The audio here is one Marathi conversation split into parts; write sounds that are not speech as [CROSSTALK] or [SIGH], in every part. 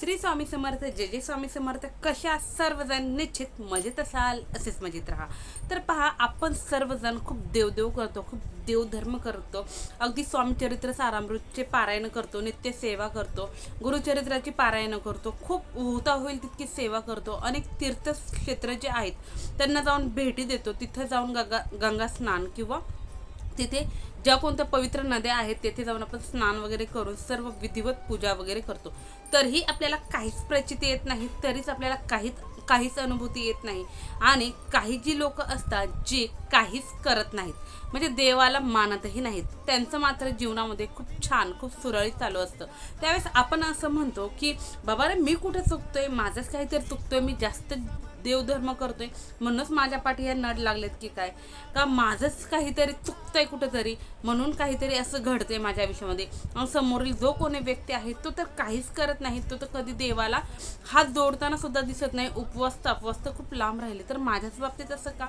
श्री स्वामी समर्थ जे जे स्वामी समर्थ. कशा सर्वजण निश्चित मजेत असाल असेच मजेत राहा. तर पहा आपण सर्वजण खूप देवदेव करतो खूप देवधर्म करतो. अगदी स्वामीचरित्र सारामृतचे पारायण करतो नित्य सेवा करतो. गुरुचरित्राची पारायणं करतो. खूप होता होईल तितकी सेवा करतो. अनेक तीर्थक्षेत्र जे आहेत त्यांना जाऊन भेटी देतो. तिथं जाऊन गंगा गंगा स्नान किंवा तिथे ज्या कोणत्या पवित्र नद्या आहेत तेथे जाऊन आपण स्नान वगैरे करून सर्व विधिवत पूजा वगैरे करतो. तरीही आपल्याला काहीच प्रचिती येत नाही तरीच आपल्याला काहीच काहीच अनुभूती येत नाही. आणि काही जी लोक असतात जी काहीच करत नाहीत म्हणजे देवाला मानतही नाहीत. त्यांचं मात्र जीवनामध्ये खूप छान खूप सुरळीत चालू असतं. त्यावेळेस आपण असं म्हणतो की बाबा रे मी कुठे चुकतोय? माझंच काहीतरी चुकतोय. मी जास्त देवधर्म करतोय म्हणूनच माझ्या पाठी हे नड लागलेत की काय? का माझंच काहीतरी चुकतंय कुठंतरी म्हणून काहीतरी असं घडतंय माझ्या आयुष्यामध्ये. आणि समोरील जो कोणी व्यक्ती आहे तो तर काहीच करत नाही तो तर कधी देवाला हात जोडताना सुद्धा दिसत नाही. उपवास तापवास तर खूप लांब राहिले. तर माझ्याच बाबतीत असं का?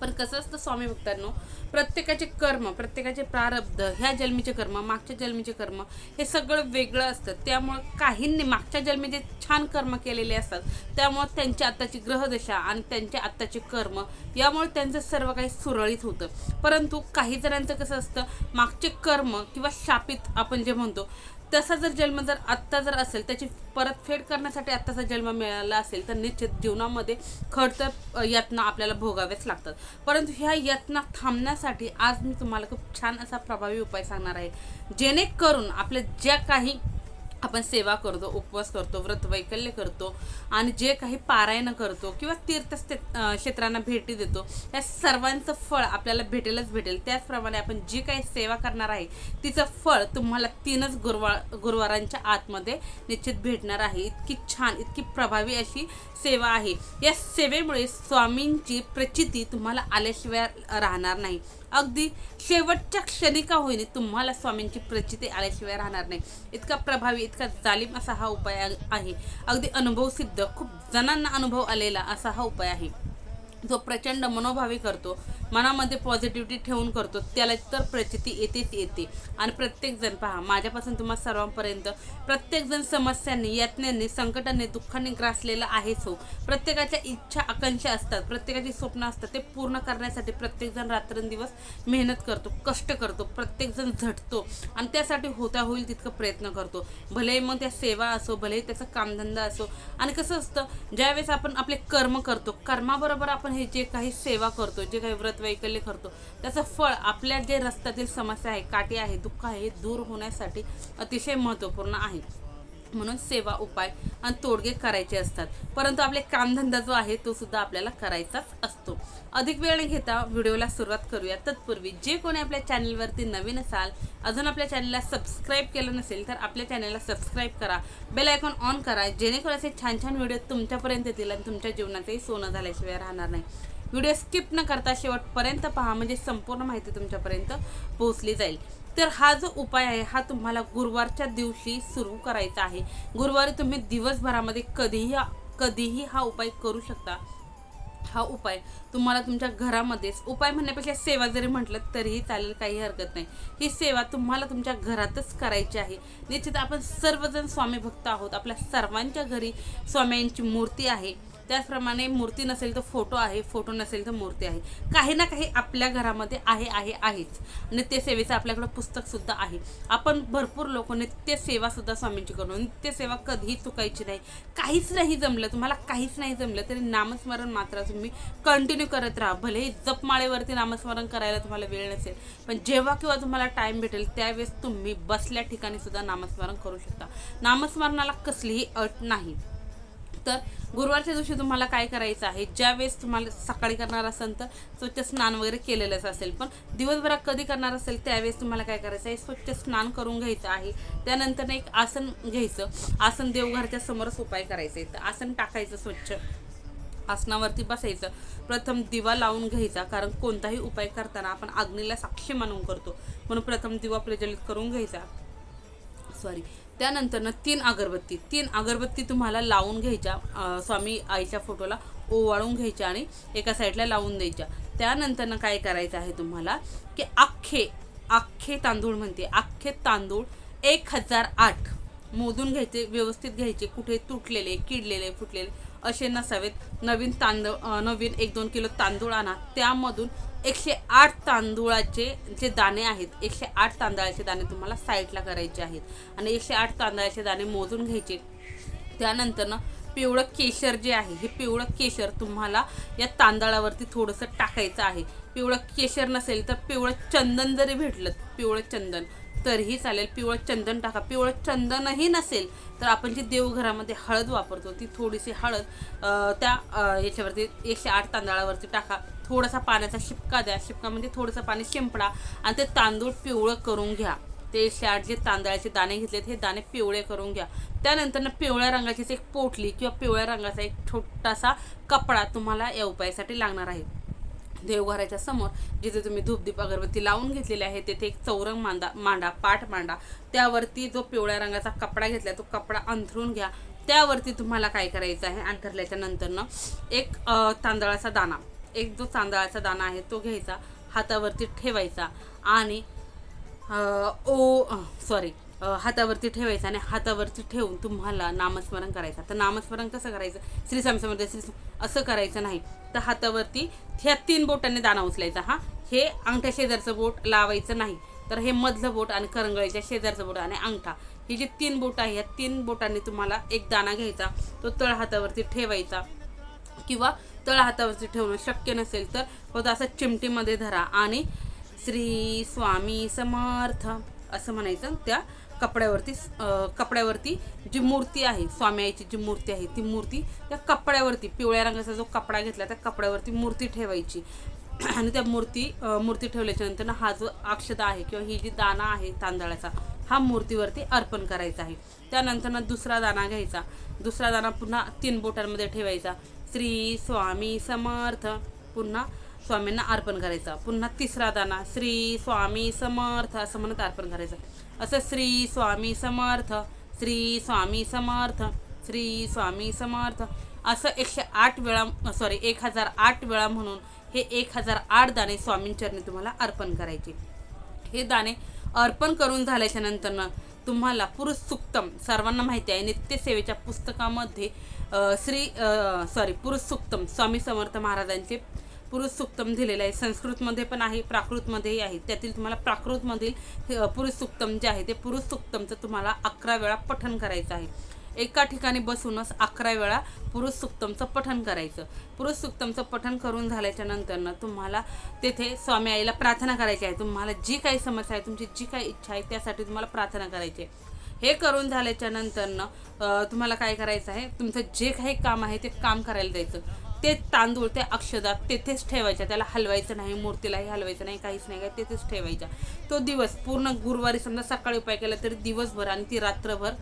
पण कसं असतं स्वामी भक्तांनो प्रत्येकाचे कर्म प्रत्येकाचे प्रारब्ध ह्या जन्मीचे कर्म मागच्या जन्मीचे कर्म हे सगळं वेगळं असतं. त्यामुळं काहींनी मागच्या जन्मी जे छान कर्म केलेले असतात त्यामुळं त्यांची आत्ताची ग्रहदशा आणि त्यांचे आत्ताचे कर्म यामुळे त्यांचं सर्व काही सुरळीत होतं. परंतु काही जणांचं कसं असतं मागचे कर्म किंवा शापित आपण जे म्हणतो तसा जर जन्म जर आत्ता जर असेल त्याची परतफेड करण्यासाठी आत्ताचा जन्म मिळाला असेल तर निश्चित जीवनामध्ये खडतर यातना आपल्याला भोगाव्याच लागतात. परंतु ह्या यातना थांबण्यासाठी आज मी तुम्हाला खूप छान असा प्रभावी उपाय सांगणार आहे. जेणेकरून आपल्या ज्या काही आपण सेवा करतो उपवास करतो व्रत वैकल्य करतो आणि जे काही पारायणं करतो किंवा तीर्थ क्षेत्रांना भेटी देतो या सर्वांचं फळ आपल्याला भेटेलच भेटेल. त्याचप्रमाणे आपण जी काही सेवा करणार आहे तिचं फळ तुम्हाला तीनच गुरुवार गुरुवारांच्या आतमध्ये निश्चित भेटणार आहे. इतकी छान इतकी प्रभावी अशी सेवा आहे. या सेवेमुळे स्वामींची प्रचिती तुम्हाला आल्याशिवाय राहणार नाही. अगदी शेवटच्या क्षणी का होईने तुम्हाला स्वामींची प्रचिती आल्याशिवाय राहणार नाही. इतका प्रभावी इतका जालिम असा हा उपाय आहे. अगदी अनुभव सिद्ध खूप जणांना अनुभव आलेला असा हा उपाय आहे. जो प्रचंड मनोभावी करतो मनामध्ये पॉझिटिव्हिटी ठेवून करतो. त्याला तर प्रचिती येतेच येते. आणि प्रत्येकजण पहा माझ्यापासून तुम्हा सर्वांपर्यंत प्रत्येकजण समस्यांनी यातनांनी संकटांनी दुःखाने ग्रासलेला आहेच हो. प्रत्येकाच्या इच्छा आकांक्षा असतात. प्रत्येकाची स्वप्न असतात. ते पूर्ण करण्यासाठी प्रत्येकजण रात्रंदिवस मेहनत करतो कष्ट करतो प्रत्येकजण झटतो आणि त्यासाठी होता होईल तितकं प्रयत्न करतो. भले मग त्या सेवा असो भले त्याचा कामधंदा असो. आणि कसं असतं ज्यावेळेस आपण आपले कर्म करतो कर्माबरोबर आपण हे जे काही सेवा करतो जे काही व्रत वैकल्य करतो. त्याचं फळ आपल्या जे रस्त्यातील समस्या आहे काठी आहे दुःख आहे हे दूर होण्यासाठी अतिशय महत्त्वपूर्ण आहे. म्हणून सेवा उपाय आणि तोडगे करायचे असतात. परंतु आपले कामधंदा जो आहे तो सुद्धा आपल्याला करायचाच असतो. अधिक वेळ न घेता व्हिडिओला सुरुवात करूया. तत्पूर्वी जे कोणी आपल्या चॅनलवरती नवीन असाल अजून आपल्या चॅनलला सबस्क्राईब केलं नसेल तर आपल्या चॅनलला सबस्क्राईब करा. बेल आयकॉन ऑन करा. जेणेकरून असे छान छान व्हिडिओ तुमच्यापर्यंत येतील आणि तुमच्या जीवनातही सोनं झाल्याशिवाय राहणार नाही. व्हिडिओ स्किप न करता शेवटपर्यंत पहा म्हणजे संपूर्ण माहिती तुमच्यापर्यंत पोहोचली जाईल. तर हा जो उपाय आहे हा तुम्हाला गुरुवारच्या दिवशी सुरू करायचा आहे. गुरुवारी तुम्ही दिवसभरामध्ये कधीही कधीही हा उपाय करू शकता. हा उपाय तुम्हाला तुमच्या घरामध्येच उपाय म्हणण्यापेक्षा सेवा जरी म्हटलं तरीही चालेल काही हरकत नाही. ही सेवा तुम्हाला तुमच्या घरातच करायची आहे. निश्चित आपण सर्वजण स्वामी भक्त आहोत. आपल्या सर्वांच्या घरी स्वाम्यांची मूर्ती आहे. त्याचप्रमाणे मूर्ती नसेल तर फोटो आहे फोटो नसेल तर मूर्ती आहे. काही ना काही आपल्या घरामध्ये आहे आहे आहेच. नित्यसेवेचं आपल्याकडं पुस्तकसुद्धा आहे. आपण भरपूर लोक नित्यसेवासुद्धा स्वामींची करू नित्यसेवा कधीही चुकायची नाही. काहीच नाही जमलं तुम्हाला काहीच नाही जमलं तरी नामस्मरण मात्र तुम्ही कंटिन्यू करत राहा. भलेही जपमाळेवरती नामस्मरण करायला तुम्हाला वेळ नसेल पण जेव्हा किंवा तुम्हाला टाईम भेटेल त्यावेळेस तुम्ही बसल्या ठिकाणी सुद्धा नामस्मरण करू शकता. नामस्मरणाला कसलीही अट नाही. तर गुरुवारच्या दिवशी तुम्हाला काय करायचं आहे? ज्या वेळेस तुम्हाला सकाळी करणार असेल तर स्वच्छ स्नान वगैरे केलेलंच असेल. पण दिवसभरात कधी करणार असेल त्यावेळेस तुम्हाला काय करायचं आहे? स्वच्छ स्नान करून घ्यायचं आहे. त्यानंतर एक आसन घ्यायचं. आसन देवघरच्या समोरच उपाय करायचं. आहे तर आसन टाकायचं स्वच्छ. आसनावरती बसायचं. प्रथम दिवा लावून घ्यायचा. कारण कोणताही उपाय करताना आपण अग्नीला साक्षी मानून करतो. म्हणून प्रथम दिवा प्रज्वलित करून घ्यायचा. सॉरी त्यानंतरनं तीन अगरबत्ती. तीन अगरबत्ती तुम्हाला लावून घ्यायच्या स्वामी आईच्या फोटोला ओवाळून घ्यायच्या आणि एका साईडला लावून द्यायच्या. त्यानंतरनं काय करायचं आहे तुम्हाला की अख्खे अख्खे तांदूळ म्हणते अख्खे तांदूळ एक हजार आठ मोजून घ्यायचे व्यवस्थित घ्यायचे कुठे तुटलेले किडलेले फुटलेले असे नसावेत. नवीन तांदूळ नवीन एक दोन किलो तांदूळ आणा. त्यामधून एकशे आठ तांदूळाचे जे दाणे आहेत एकशे आठ तांदळाचे दाणे तुम्हाला साईडला करायचे आहेत. आणि एकशे आठ तांदळाचे दाणे मोजून घ्यायचे. त्यानंतर ना पिवळं केशर जे आहे हे पिवळं केशर तुम्हाला या तांदळावरती थोडंसं टाकायचं आहे. पिवळं केशर नसेल तर पिवळं चंदन जरी भेटलं पिवळं चंदन तरीही चालेल. पिवळं चंदन टाका. पिवळं चंदनही नसेल तर आपण जी देवघरामध्ये हळद वापरतो ती थोडीशी हळद त्या याच्यावरती एकशे आठ तांदळावरती टाका. थोडासा पाण्याचा शिपका द्या. शिपका म्हणजे थोडंसं पाणी शिंपडा आणि ते तांदूळ पिवळं करून घ्या. ते एकशे आठ जे तांदळाचे दाणे घेतलेत हे दाणे पिवळे करून घ्या. त्यानंतर पिवळ्या रंगाचीच एक पोटली किंवा पिवळ्या रंगाचा एक छोटासा कपडा तुम्हाला या उपायासाठी लागणार आहे. देवघराच्या समोर जिथे तुम्ही धूपदीप अगरबत्ती लावून घेतलेली आहे तेथे एक चौरंग मांडा मांडा पाठ मांडा. त्यावरती जो पिवळ्या रंगाचा कपडा घेतला तो कपडा अंथरून घ्या. त्यावरती तुम्हाला काय करायचं आहे? अंथरल्याच्या नंतरनं एक तांदळाचा दाणा. एक जो तांदळाचा दाणा आहे तो घ्यायचा. हातावरती ठेवायचा. आणि ओ सॉरी हातावरती ठेवायचं आणि हातावरती ठेवून तुम्हाला नामस्मरण करायचं. तर नामस्मरण कसं करायचं? श्री स्वामी श्री असं करायचं नाही. तर हातावरती ह्या तीन बोटांनी दाना उचलायचा हा. हे अंगठ्या शेजारचं बोट लावायचं नाही. तर हे मधलं बोट आणि करंगळीच्या शेजारचं बोट आणि अंगठा. ही जी तीन बोट आहे या तीन बोटांनी तुम्हाला एक दाना घ्यायचा तो तळ हातावरती ठेवायचा. किंवा तळ हातावरती ठेवणं शक्य नसेल तर फक्त असं चिमटीमध्ये धरा. आणि श्री स्वामी समर्थ असं म्हणायचं त्या कपड्यावरती कपड्यावरती जी मूर्ती आहे स्वामी आईची जी मूर्ती आहे ती मूर्ती त्या कपड्यावरती पिवळ्या रंगाचा जो कपडा घेतला त्या कपड्यावरती मूर्ती ठेवायची. आणि त्या मूर्ती मूर्ती ठेवल्याच्या नंतर ना हा जो अक्षता आहे किंवा ही जी दाना आहे तांदळाचा हा मूर्तीवरती अर्पण करायचा आहे. त्यानंतर ना दुसरा दाना घ्यायचा. दुसरा दाना पुन्हा तीन बोटांमध्ये ठेवायचा. श्री स्वामी समर्थ पुन्हा स्वामींना अर्पण करायचा. पुन्हा तिसरा दाना श्री स्वामी समर्थ असं म्हणत अर्पण करायचं. असं श्री स्वामी समर्थ श्री स्वामी समर्थ श्री स्वामी समर्थ. असं एकशे आठ वेळा सॉरी एक हजार आठ वेळा म्हणून हे एक हजार आठ दाणे स्वामींचरणी तुम्हाला अर्पण करायचे. हे दाणे अर्पण करून झाल्याच्यानंतर तुम्हाला पुरुष सुक्तम सर्वांना माहिती आहे नित्यसेवेच्या पुस्तकामध्ये श्री सॉरी पुरुष सुक्तम स्वामी समर्थ महाराजांचे पुरुष सुक्तम दिलेलं आहे. संस्कृतमध्ये पण आहे प्राकृतमध्येही आहे. त्यातील तुम्हाला प्राकृतमधील पुरुष सुक्तम जे आहे ते पुरुष सुक्तमचं तुम्हाला अकरा वेळा पठन करायचं आहे. एका ठिकाणी बसूनच अकरा वेळा पुरुष सुक्तमचं पठन करायचं. पुरुष सुक्तमचं पठन करून झाल्याच्या नंतरनं तुम्हाला तेथे स्वामी आईला प्रार्थना करायची आहे. तुम्हाला जी काही समस्या आहे तुमची जी काही इच्छा आहे त्यासाठी तुम्हाला प्रार्थना करायची आहे. हे करून झाल्याच्या नंतरनं तुम्हाला काय करायचं आहे? तुमचं जे काही काम आहे ते काम करायला द्यायचं. ते तांदूळ ते अक्षदा तेथेच ठेवायच्या. त्याला हलवायचं नाही मूर्तीलाही हलवायचं नाही काहीच नाही काय तेथेच ठेवायच्या. तो दिवस पूर्ण गुरुवारी समजा सकाळी उपाय केला तरी दिवसभर आणि ती रात्रभर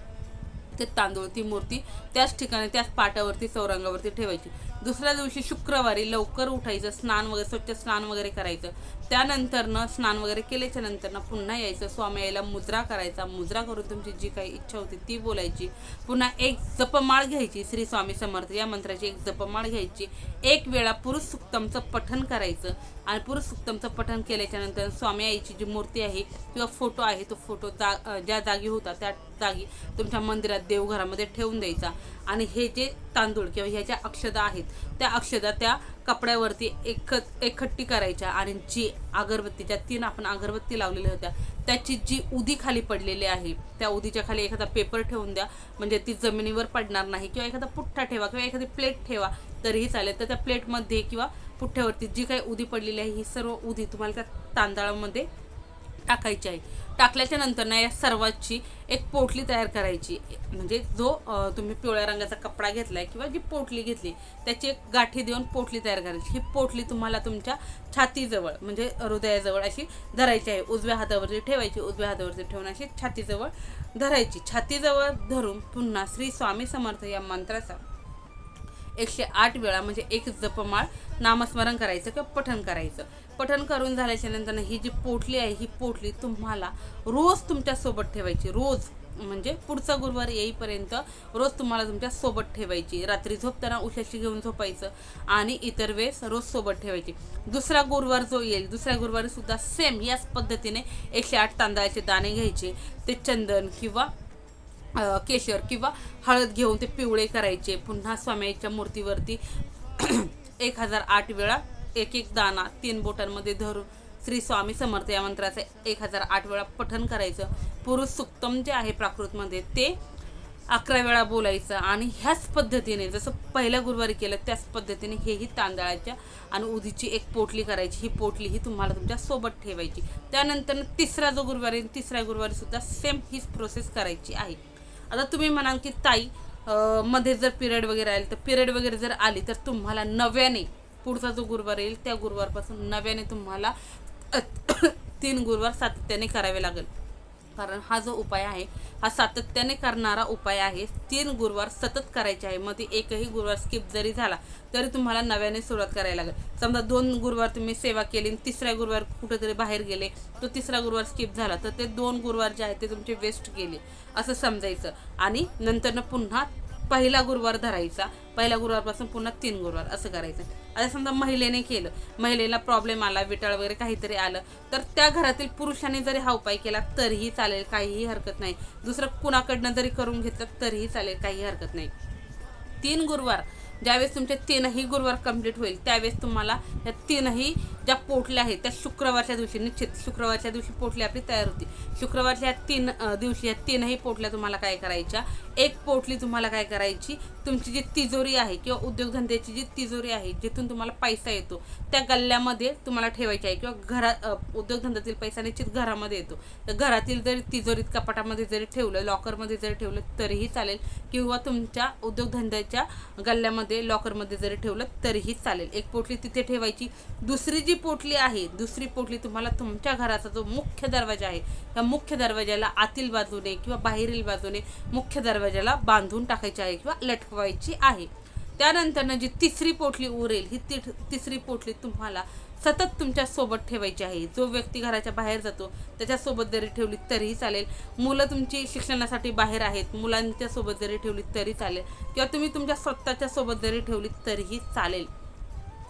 ते तांदूळ ती मूर्ती त्याच ठिकाणी त्याच पाटावरती चौरंगावरती ठेवायची. दुसऱ्या दिवशी शुक्रवारी लवकर उठायचं स्नान वगैरे स्वच्छ स्नान वगैरे करायचं. त्यानंतरनं स्नान वगैरे केल्याच्या नंतरनं पुन्हा यायचं स्वामी यायला मुद्रा करायचा. मुद्रा करून तुमची जी काही इच्छा होती ती बोलायची. पुन्हा एक जपमाळ घ्यायची श्री स्वामी समर्थ या मंत्राची एक जपमाळ घ्यायची. एक वेळा पुरुष सुक्तमचं पठन करायचं. आणि पुरुष सुक्तमचं पठन केल्याच्यानंतर स्वामी आईची जी मूर्ती आहे किंवा फोटो आहे तो फोटो जा ज्या जागी होता त्या जागी तुमच्या मंदिरात देवघरामध्ये ठेवून द्यायचा. आणि हे जे तांदूळ किंवा ह्या ज्या अक्षदा आहेत त्या अक्षदा त्या कपड्यावरती एक एकखट्टी करायच्या आणि जी अगरबत्ती ज्या तीन आपण अगरबत्ती लावलेल्या होत्या त्याची जी उदी खाली पडलेली आहे त्या उदीच्या खाली एखादा पेपर ठेवून द्या. म्हणजे ती जमिनीवर पडणार नाही किंवा एखादा पुठ्ठा ठेवा किंवा एखादी प्लेट ठेवा तरीही चालेल. तर त्या प्लेटमध्ये किंवा पुठ्ठ्यावरती जी काही उदी पडलेली आहे ही सर्व उदी तुम्हाला त्या तांदळामध्ये टाकायची आहे. टाकल्याच्या नंतर ना या सर्वाची एक पोटली तयार करायची. म्हणजे जो तुम्ही पिवळ्या रंगाचा कपडा घेतला आहे किंवा जी पोटली घेतली त्याची एक गाठी देऊन पोटली तयार करायची. ही पोटली तुम्हाला तुमच्या छातीजवळ म्हणजे हृदयाजवळ अशी धरायची आहे. उजव्या हातावरती ठेवायची उजव्या हातावरती ठेवून अशी छातीजवळ धरायची. छातीजवळ धरून पुन्हा श्री स्वामी समर्थ या मंत्राचा एकशे आठ वेळा म्हणजे एक जपमाळ नामस्मरण करायचं किंवा पठण करायचं. पठण करून झाल्याच्यानंतर ही जी पोटली आहे ही पोटली तुम्हाला रोज तुमच्यासोबत ठेवायची. रोज म्हणजे पुढचा गुरुवार येईपर्यंत रोज तुम्हाला तुमच्यासोबत ठेवायची. रात्री झोपताना उशाशी घेऊन झोपायचं आणि इतर वेळेस रोज सोबत ठेवायची. दुसरा गुरुवार जो येईल दुसऱ्या गुरुवारी सुद्धा सेम याच पद्धतीने एकशे आठ तांदळाचे दाणे घ्यायचे. ते चंदन किंवा केशर किंवा हळद घेऊन ते पिवळे करायचे. पुन्हा स्वामीच्या मूर्तीवरती [CLEARS THROAT] एक हजार आठ वेळा एक एक दाना तीन बोटांमध्ये धरून श्री स्वामी समर्थ या मंत्राचं एक हजार आठ वेळा पठन करायचं. पुरुष सुक्तम जे आहे प्राकृतमध्ये ते अकरा वेळा बोलायचं आणि ह्याच पद्धतीने जसं पहिल्या गुरुवारी केलं त्याच पद्धतीने हेही तांदळाच्या आणि उदीची एक पोटली करायची. ही पोटली ही तुम्हाला तुमच्यासोबत ठेवायची. त्यानंतर तिसरा जो गुरुवारी तिसऱ्या गुरुवारीसुद्धा सेम हीच प्रोसेस करायची आहे. आता तुम्ही म्हणाल की ताई मध्ये जर पिरियड वगैरे आले तर पिरियड वगैरे जर आली तर तुम्हाला नव्याने पुढचा जो गुरुवार येईल त्या गुरुवारपासून नव्याने तुम्हाला [COUGHS] तीन गुरुवार सातत्याने करावे लागेल. कारण हा जो उपाय आहे हा सातत्याने करणारा उपाय आहे. तीन गुरुवार सतत करायचे आहे. मध्ये एकही गुरुवार स्किप जरी झाला तरी तुम्हाला नव्याने सुरुवात करायला लागेल. समजा दोन गुरुवार तुम्ही सेवा केली आणि तिसऱ्या गुरुवार कुठेतरी बाहेर गेले तो तिसरा गुरुवार स्किप झाला तर ते दोन गुरुवार जे आहेत ते तुमचे वेस्ट गेले असं समजायचं. आणि नंतरनं पुन्हा पहिला गुरुवार धरायचा. पहिल्या गुरुवारपासून पुन्हा तीन गुरुवार असं करायचं. आता समजा महिलेने केलं. महिलेला प्रॉब्लेम आला विटाळ वगैरे काहीतरी आलं. तर त्या घरातील पुरुषाने जरी हा उपाय केला तरीही चालेल काहीही हरकत नाही. दुसरं कुणाकडनं जरी करून घेतलं तरीही चालेल काही हरकत नाही. तीन गुरुवार. ज्यावेळेस तुमचे तीनही गुरुवार कंप्लीट होईल त्यावेळेस तुम्हाला त्या तीनही ज्या पोटल्या आहेत त्या शुक्रवारच्या दिवशी निश्चित शुक्रवारच्या दिवशी पोटली आपली तयार होती. शुक्रवारच्या तीन दिवशी या तीनही पोटल्या तुम्हाला काय करायच्या? एक पोटली तुम्हाला काय करायची? तुमची जी तिजोरी आहे किंवा उद्योगधंद्याची जी तिजोरी आहे जिथून तुम्हाला पैसा येतो त्या गल्ल्यामध्ये तुम्हाला ठेवायची आहे किंवा घरा उद्योगधंद्यातील पैसा निश्चित घरामध्ये येतो. तर घरातील जरी तिजोरीत कपाटामध्ये जरी ठेवलं लॉकरमध्ये जरी ठेवलं तरीही चालेल. किंवा तुमच्या उद्योगधंद्याच्या गल्ल्यामध्ये लॉकरमध्ये जरी ठेवलं तरीही चालेल. एक पोटली तिथे ठेवायची. दुसरी जी पोटली आहे दुसरी पोटली तुम्हाला तुमच्या घराचा जो मुख्य दरवाजा आहे त्या मुख्य दरवाजाला आतील बाजूने किंवा बाहेरील बाजूने मुख्य दरवाजा दरवाजाला बांधून टाकायची आहे किंवा लटकवायची आहे. त्यानंतरनं जी तिसरी पोटली उरेल ही ति तिसरी पोटली तुम्हाला सतत तुमच्यासोबत ठेवायची आहे. जो व्यक्ती घराच्या बाहेर जातो त्याच्यासोबत जरी ठेवली तरीही चालेल. मुलं तुमची शिक्षणासाठी बाहेर आहेत मुलांच्या सोबत जरी ठेवली तरी चालेल. किंवा तुम्ही तुमच्या स्वतःच्या सोबत जरी ठेवली तरीही चालेल.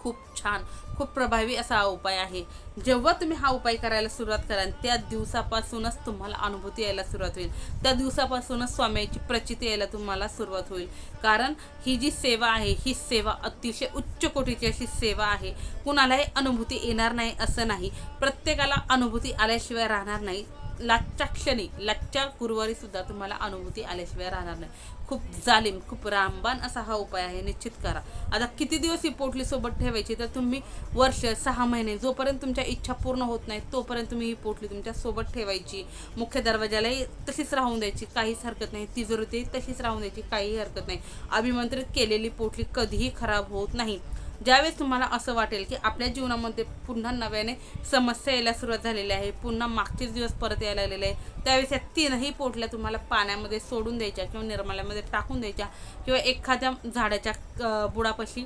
खूप छान खूप प्रभावी असा हा उपाय आहे. जेव्हा तुम्ही हा उपाय करायला सुरुवात कराल त्या दिवसापासूनच तुम्हाला अनुभूती यायला सुरुवात होईल. त्या दिवसापासूनच स्वामीची प्रचिती यायला तुम्हाला सुरुवात होईल. कारण ही जी सेवा आहे ही सेवा अतिशय उच्च कोटीची अशी सेवा आहे. कुणालाही अनुभूती येणार नाही असं नाही. प्रत्येकाला अनुभूती आल्याशिवाय राहणार नाही. लाटच्या क्षणी लाटच्या गुरुवारी सुद्धा तुम्हाला अनुभूती आल्याशिवाय राहणार नाही. खूप जालिम खूप रामबाण असा हा उपाय आहे निश्चित करा. आता किती दिवस ही पोटली सोबत ठेवायची? तर तुम्ही वर्ष सहा महिने जोपर्यंत तुमच्या इच्छा पूर्ण होत नाही तोपर्यंत तुम्ही ही पोटली तुमच्यासोबत ठेवायची. मुख्य दरवाजालाही तशीच राहून द्यायची काहीच हरकत नाही. तिजोरीतही तशीच राहून द्यायची काहीही हरकत नाही. अभिमंत्रित केलेली पोटली कधीही खराब होत नाही. ज्यावेळेस तुम्हाला असं वाटेल की आपल्या जीवनामध्ये पुन्हा नव्याने समस्या यायला सुरुवात झालेली आहे पुन्हा मागचेच दिवस परत यायला लागलेले आहे त्यावेळेस या तीनही पोटल्या तुम्हाला पाण्यामध्ये सोडून द्यायच्या किंवा निर्माल्यामध्ये टाकून द्यायच्या किंवा एखाद्या झाडाच्या बुडापाशी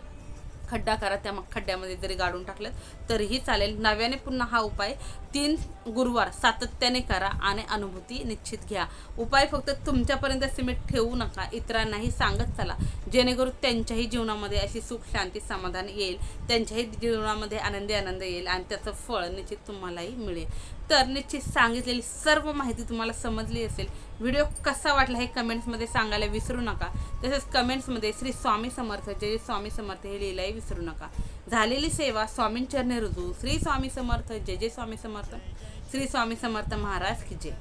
खड्डा करा त्या मग खड्ड्यामध्ये जरी गाडून टाकलं तरीही चालेल. नव्याने पुन्हा हा उपाय तीन गुरुवार सातत्याने करा आणि अनुभूती निश्चित घ्या. उपाय फक्त तुमच्यापर्यंत सीमित ठेवू नका इतरांनाही सांगत चला. जेणेकरून त्यांच्याही जीवनामध्ये अशी सुख शांती समाधान येईल. त्यांच्याही जीवनामध्ये आनंदी आनंद येईल आणि त्याचं फळ निश्चित तुम्हालाही मिळेल. तर निश्चित सांगितलेली सर्व माहिती तुम्हाला समजली असेल. व्हिडिओ कसा वाटला हे कमेंट्समध्ये सांगायला विसरू नका. तसेच कमेंट्समध्ये श्री स्वामी समर्थ जय स्वामी समर्थ हे लिहिलाही विसरू नका. झालेली सेवा स्वामींचरणे रुजू. श्री स्वामी समर्थ जय जय स्वामी समर्थ. श्री स्वामी समर्थ महाराज की जय.